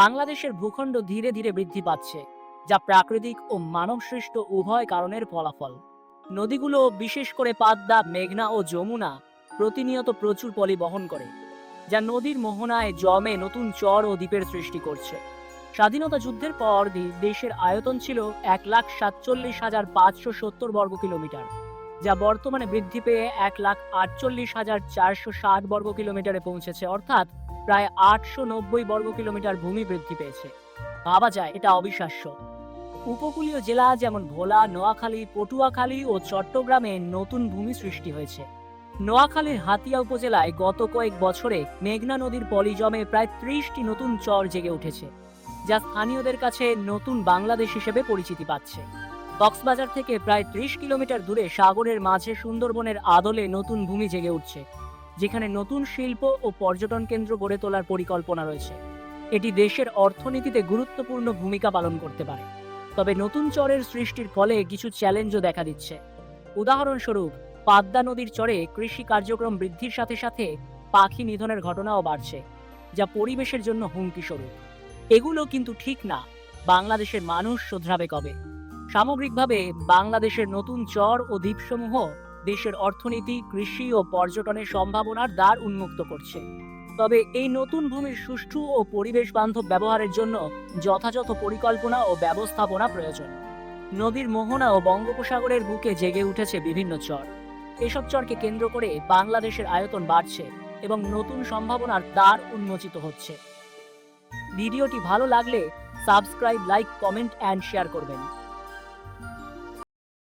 বাংলাদেশের ভূখণ্ড ধীরে ধীরে বৃদ্ধি পাচ্ছে, যা প্রাকৃতিক ও মানবসৃষ্ট উভয় কারণের ফলাফল। নদীগুলো, বিশেষ করে পাদ্মা মেঘনা ও যমুনা, প্রতিনিয়ত প্রচুর পলি বহন করে, যা নদীর মোহনায় জমে নতুন চর ও দ্বীপের সৃষ্টি করছে। স্বাধীনতা যুদ্ধের পর দেশের আয়তন ছিল এক লাখ সাতচল্লিশ হাজার পাঁচশো সত্তর বর্গ কিলোমিটার, যা বর্তমানে বৃদ্ধি পেয়ে এক লাখ আটচল্লিশ হাজার চারশো ষাট বর্গ কিলোমিটারে পৌঁছেছে। অর্থাৎ প্রায় আটশো নব্বই বর্গ কিলোমিটার ভূমি বৃদ্ধি পেয়েছে। ভাবা যায়, এটা অবিশ্বাস্য। উপকূলীয় জেলা যেমন ভোলা, নোয়াখালী, পটুয়াখালী ও চট্টগ্রামে নতুন ভূমি সৃষ্টি হয়েছে। নোয়াখালীর হাতিয়া উপজেলায় গত কয়েক বছরে মেঘনা নদীর পলিজমে প্রায় ত্রিশটি নতুন চর জেগে উঠেছে, যা স্থানীয়দের কাছে নতুন বাংলাদেশ হিসেবে পরিচিতি পাচ্ছে। কক্সবাজার থেকে প্রায় ত্রিশ কিলোমিটার দূরে সাগরের মাঝে সুন্দরবনের আদলে নতুন ভূমি জেগে উঠছে। যেখানে নতুন শিল্প ও পর্যটন কেন্দ্র গড়ে তোলার পরিকল্পনা রয়েছে। এটি দেশের অর্থনীতিতে গুরুত্বপূর্ণ ভূমিকা পালন করতে পারে। তবে নতুন চরের সৃষ্টির ফলে কিছু চ্যালেঞ্জও দেখা দিচ্ছে। উদাহরণস্বরূপ পাদ্মা নদীর চরে কৃষি কার্যক্রম বৃদ্ধির সাথে সাথে পাখি নিধনের ঘটনাও বাড়ছে, যা পরিবেশের জন্য হুমকি স্বরূপ এগুলো কিন্তু ঠিক না, বাংলাদেশের মানুষ শোধরাবে কবে? সামগ্রিকভাবে, বাংলাদেশের নতুন চর ও দ্বীপসমূহ দেশের অর্থনীতি, কৃষি ও পর্যটনের সম্ভাবনার দ্বার উন্মুক্ত করছে। তবে এই নতুন ভূমির সুষ্ঠু ও পরিবেশ বান্ধব ব্যবহারের জন্য যথাযথ পরিকল্পনা ও ব্যবস্থাপনা প্রয়োজন। নদীর মোহনা ও বঙ্গোপসাগরের বুকে জেগে উঠেছে বিভিন্ন চর। এসব চরকে কেন্দ্র করে বাংলাদেশের আয়তন বাড়ছে এবং নতুন সম্ভাবনার দ্বার উন্মোচিত হচ্ছে। ভিডিওটি ভালো লাগলে subscribe, like, comment, and share করবেন।